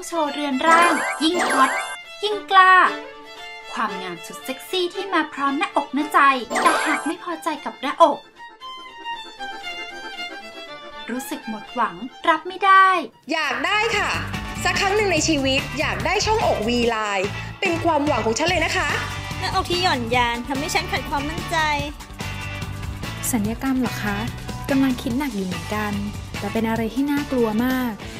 ต้องโชว์เรือนร่าง ยิ่งฮอตยิ่งกล้า ความงามสุดเซ็กซี่ที่มาพร้อมหน้าอกหน้าใจ แต่หากไม่พอใจกับหน้าอก รู้สึกหมดหวังรับไม่ได้ อยากได้ค่ะ สักครั้งหนึ่งในชีวิตอยากได้ช่องอกวีไลน์เป็นความหวังของฉันเลยนะคะหน้าอกที่หย่อนยานทำให้ฉันขาดความมั่นใจ สัญญกรรมเหรอคะกำลังคิดหนักอยู่เหมือนกัน แต่เป็นอะไรที่น่ากลัวมากเค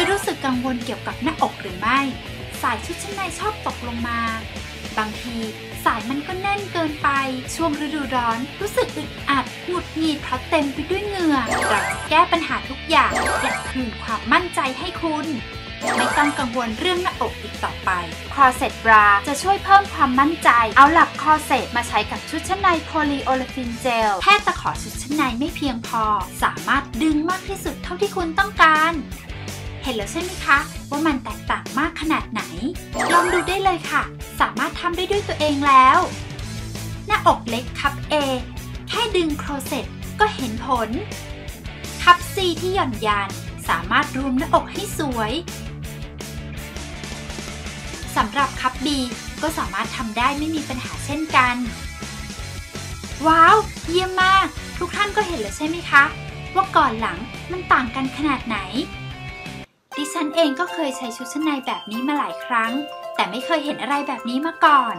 ยรู้สึกกังวลเกี่ยวกับหน้าอกหรือไม่ สายชุดชั้นในชอบตกลงมา บางทีสายมันก็แน่นเกินไป ช่วงฤดูร้อน รู้สึกอึดอัดหงุดหงิดเพราะเต็มไปด้วยเหงื่อเราจะแก้ปัญหาทุกอย่างและคืนความมั่นใจให้คุณ ไม่ต้องกังวลเรื่องหน้าอกอีกต่อไป คอเซ็ตบราจะช่วยเพิ่มความมั่นใจ เอาหลักคอเซ็ตมาใช้กับชุดชั้นในโพลีโอเลฟินเจล แค่ตะขอชุดชั้นในไม่เพียงพอ สามารถดึงมากที่สุดเท่าที่คุณต้องการ ห็นแล้วใช่ไหมคะ ว่ามันแตกต่างมากขนาดไหน ลองดูได้เลยค่ะ สามารถทำได้ด้วยตัวเองแล้ว หน้าอกเล็กคัพ A แค่ดึงโครเซ็ตก็เห็นผล คัพ C ที่หย่อนยานสามารถรวมหน้าอกให้สวยสำหรับคัพ B ก็สามารถทำได้ไม่มีปัญหาเช่นกัน ว้าว เยี่ยมมาก ทุกท่านก็เห็นแล้วใช่ไหมคะ ว่าก่อนหลังมันต่างกันขนาดไหน ดิฉันเองก็เคยใช้ชุดชั้นในแบบนี้มาหลายครั้ง แต่ไม่เคยเห็นอะไรแบบนี้มาก่อน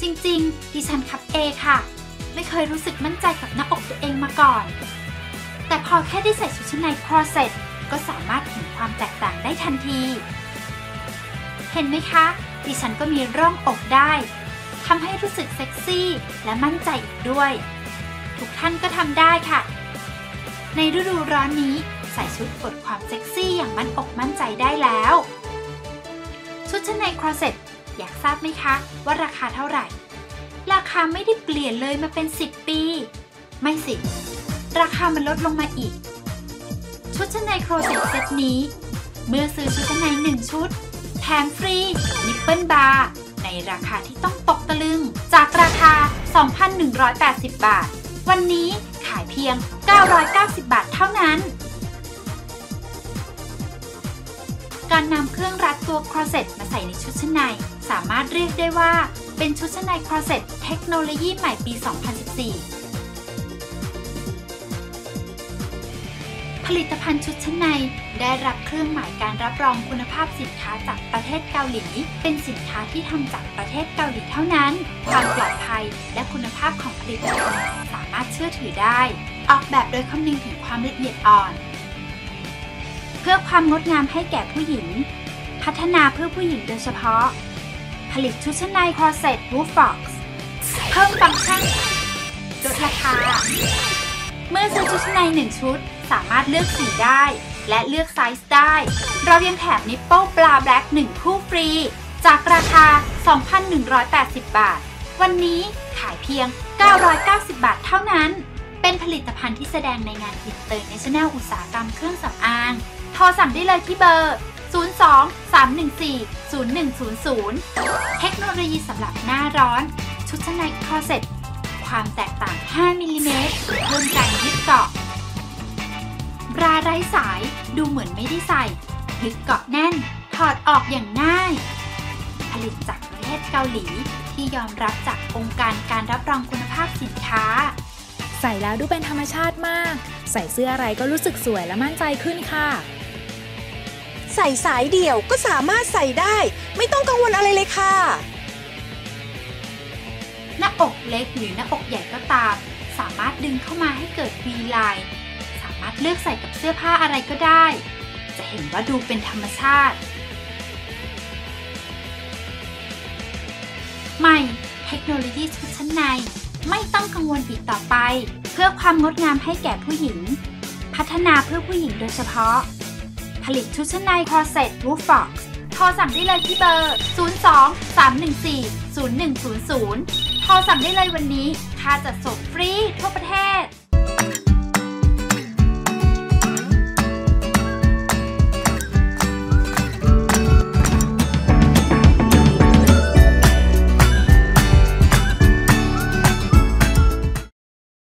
จริงๆ ดิฉันคับเอค่ะ ไม่เคยรู้สึกมั่นใจกับหน้าอกตัวเองมาก่อน แต่พอแค่ได้ใส่ชุดชั้นในคอเซ็ตก็สามารถเห็นความแตกต่างได้ทันที เห็นไหมคะ ดิฉันก็มีร่องอกได้ทำให้รู้สึกเซ็กซี่ และมั่นใจอีกด้วย ทุกท่านก็ทำได้ค่ะ ในฤดูร้อนนี้ใส่ชุดอวดความเซ็กซี่อย่างมั่นอกมั่นใจได้แล้ว ชุดชั้นในครอเซ็ตอยากทราบไหมคะว่าราคาเท่าไหร่ ราคาไม่ได้เปลี่ยนเลยมาเป็น 10 ปี ไม่สิ ราคามันลดลงมาอีก ชุดชั้นในโครเซ็ตเซตนี้ เมื่อซื้อชุดชั้นใน 1 ชุด แถมฟรี นิปเปิลบาร์ ในราคาที่ต้องตกตะลึง จากราคา 2,180 บาท วันนี้ายเพียง 990 บาทเท่านั้น การนำเครื่องรัดตัวครอเซ็ตมาใส่ในชุดชั้นใน สามารถเรียกได้ว่า เป็นชุดชั้นในครอเซ็ตเทคโนโลยีใหม่ปี 2014 ผลิตภัณฑ์ชุดชั้นใน ได้รับเครื่องหมายการรับรองคุณภาพสินค้าจากประเทศเกาหลี เป็นสินค้าที่ทำจากประเทศเกาหลีเท่านั้น ความปลอดภัยและคุณภาพของผลิตภัณฑ์สามารถเชื่อถือได้ ออกแบบโดยคำนึงถึงความละเอียดอ่อน เพื่อความงดงามให้แก่ผู้หญิง พัฒนาเพื่อผู้หญิงโดยเฉพาะ ผลิตชุดชั้นในคอเซ็ตวูฟฟ็อกซ์เพิ่มฟังก์ชันลดราคา เมื่อซื้อชุดชั้นใน1ชุดสามารถเลือกสีได้ และเลือกไซส์ได้ เรายังแถมนิปเปิลปลาแบล็ก1คู่ฟรี จากราคา 2,180 บาท วันนี้ขายเพียง 990 บาทเท่านั้น เป็นผลิตภัณฑ์ที่แสดงในงานอินเตอร์เนชั่นแนลอุตสาหกรรมเครื่องสำอาง โทรสั่งได้เลยที่เบอร์ 02 314 0100 เทคโนโลยีสำหรับหน้าร้อน ชุดชั้นในคอเซ็ตความแตกต่าง 5 มิลลิเมตรเพิ่มการยึดเกาะ บราไร้สายดูเหมือนไม่ได้ใส่ยึดเกาะแน่น ถอดออกอย่างง่าย ผลิตจากประเทศเกาหลี ที่ยอมรับจากองค์การการรับรองคุณภาพสินค้า ใส่แล้วดูเป็นธรรมชาติมาก ใส่เสื้ออะไรก็รู้สึกสวยและมั่นใจขึ้นค่ะ ใส่สายเดี่ยวก็สามารถใส่ได้ ไม่ต้องกังวลอะไรเลยค่ะ หน้าอกเล็กหรือหน้าอกใหญ่ก็ตาม สามารถดึงเข้ามาให้เกิด V เลือกใส่กับเสื้อผ้าอะไรก็ได้ จะเห็นว่าดูเป็นธรรมชาติ ใหม่ เทคโนโลยีชุดชั้นใน ไม่ต้องกังวลอีกต่อไป เพื่อความงดงามให้แก่ผู้หญิง พัฒนาเพื่อผู้หญิงโดยเฉพาะ ผลิตชุดชั้นในคอเซ็ตวูฟฟ็อกซ์โทรสั่งได้เลยที่เบอร์ 02 314 0100 โทรสั่งได้เลยวันนี้ ค่าจัดส่งฟรีทั่วประเทศ